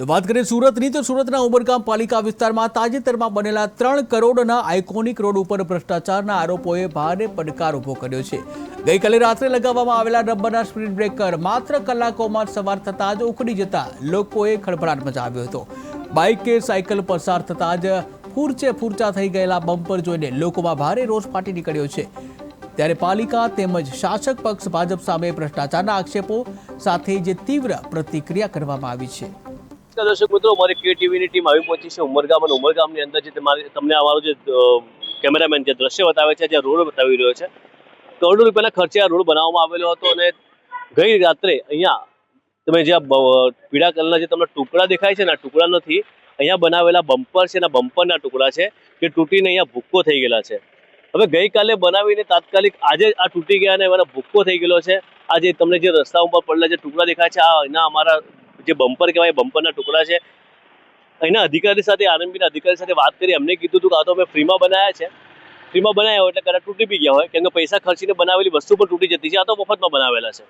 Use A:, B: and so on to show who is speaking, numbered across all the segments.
A: તો વાત કરીએ સુરતની, તો સુરતના ઉમરગામ પાલિકા વિસ્તારમાં તાજેતરમાં બનેલા ત્રણ કરોડના આઇકોનિક રોડ ઉપર ભ્રષ્ટાચારના આરોપોએ ભારે પડકાર ઊભો કર્યો છે. ગઈકાલે રાત્રે લગાવવામાં આવેલા રબરના સ્પીડ બ્રેકર માત્ર કલાકોમાં સવાર થતાં જ ઉખડી જતા લોકોએ ખળભળાટ મચાવ્યો હતો. બાઇક કે સાયકલ પસાર થતાં જ ફૂરચે ફૂરચા થઈ ગયેલા બમ્પર જોઈને લોકોમાં ભારે રોષ ફાટી નીકળ્યો છે. ત્યારે પાલિકા તેમજ શાસક પક્ષ ભાજપ સામે ભ્રષ્ટાચારના આક્ષેપો સાથે જે તીવ્ર પ્રતિક્રિયા કરવામાં આવી છે.
B: નમસ્કાર દર્શક મિત્રો મારી કે ટીવીની ટીમ આવી પહોંચી છે ઉમરગામ અને ઉમરગામની અંદર જે તમને અમારો જે કેમેરામેન જે દ્રશ્ય બતાવે છે, જે રોડ બતાવી રહ્યો છે. કરોડો રૂપિયાના ખર્ચે આ રોડ બનાવવામાં આવેલો હતો અને ગઈ રાત્રે અહીંયા તમે જે પીળા કલરના જે તમને ટુકડા દેખાય છે ને ટુકડા નથી, અહીંયા બનાવેલા બમ્પર છે એના બમ્પરના ટુકડા છે કે તૂટીને અહીંયા ભૂક્કો થઈ ગયેલા છે. હવે ગઈકાલે બનાવીને તાત્કાલિક આજે આ તૂટી ગયા અને એમાં ભૂક્કો થઈ ગયેલો છે. આજે તમને જે રસ્તા ઉપર પડેલા જે ટુકડા દેખાય છે, આ એના અમારા જે બમ્પર કહેવાય બમ્પરના ટુકડા છે. અહીંના અધિકારી સાથે આરએમબીના અધિકારી સાથે વાત કરી અમને કીધું હતું કે આ તો અમે ફ્રીમાં બનાવ્યા છે. ફ્રીમાં બનાવ્યા હોય એટલે કદાચ તૂટી બી ગયા હોય. કેમ કે પૈસા ખર્ચીને બનાવેલી વસ્તુ પણ તૂટી જતી છે. આ તો મફતમાં બનાવેલા છે.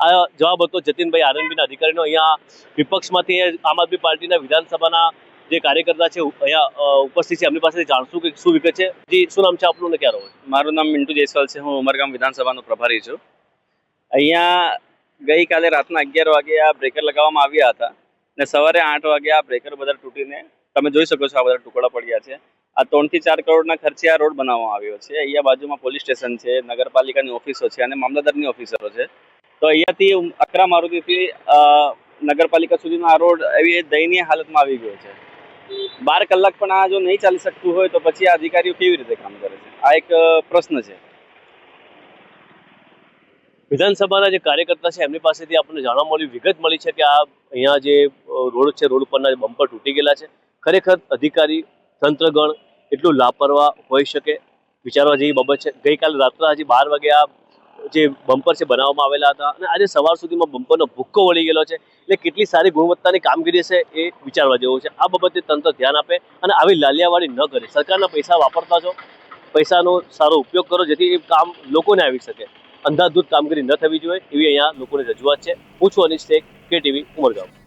B: આ જવાબ હતો જતીનભાઈ આરએનબીના અધિકારીનો. અહીંયા વિપક્ષમાંથી આમ આદમી પાર્ટીના વિધાનસભાના જે કાર્યકર્તા છે અહીંયા ઉપસ્થિત છે. એમની પાસેથી જાણશું કે શું વિગત છે. જી, શું નામ છે આપનું ને ક્યારે હોય?
C: મારું નામ મિન્ટુ જયસ્વાલ છે. હું ઉમરગામ વિધાનસભાનો પ્રભારી છું. અહીંયા ગઈકાલે રાતના અગિયાર વાગે આ બ્રેકર લગાવવામાં આવ્યા હતા ને સવારે આઠ વાગે આ બ્રેકર બધા તૂટીને, તમે જોઈ શકો છો આ બધા ટુકડા પડ્યા છે. આ ત્રણથી ચાર કરોડના ખર્ચે આ રોડ બનાવવામાં આવ્યો છે. અહીંયા બાજુમાં પોલીસ સ્ટેશન છે, નગરપાલિકાની ઓફિસો છે અને મામલતદારની ઓફિસરો છે. તો અહીંયાથી અકરા મારુતિથી નગરપાલિકા સુધીનો આ રોડ એવી દયનીય હાલતમાં આવી ગયો છે. બાર કલાક પણ આ જો નહીં ચાલી શકતું હોય તો પછી આ અધિકારીઓ કેવી રીતે કામ કરે છે? આ એક પ્રશ્ન છે.
B: વિધાનસભાના જે કાર્યકર્તા છે, એમની પાસેથી આપણને જાણવા મળ્યું, વિગત મળી છે કે આ અહીંયા જે રોડ છે, રોડ ઉપરના જે બમ્પર તૂટી ગયેલા છે. ખરેખર અધિકારી, તંત્રગણ એટલું લાપરવાહ હોઈ શકે, વિચારવા જેવી બાબત છે. ગઈકાલે રાત્રે હજી બાર વાગે આ જે બમ્પર છે, બનાવવામાં આવેલા હતા અને આજે સવાર સુધીમાં બમ્પરનો ભૂક્કો વળી ગયેલો છે. એટલે કેટલી સારી ગુણવત્તાની કામગીરી છે એ વિચારવા જેવું છે. આ બાબતે તંત્ર ધ્યાન આપે અને આવી લાલિયાવાડી ન કરે. સરકારના પૈસા વાપરતા છો. પૈસાનો સારો ઉપયોગ કરો જેથી એ કામ લોકોને આવી શકે. અંધાધૂત કામગીરી ન થવી જોઈએ એવી અહીંયા લોકોની રજૂઆત છે. હું છું કે ટીવી ઉમરગામ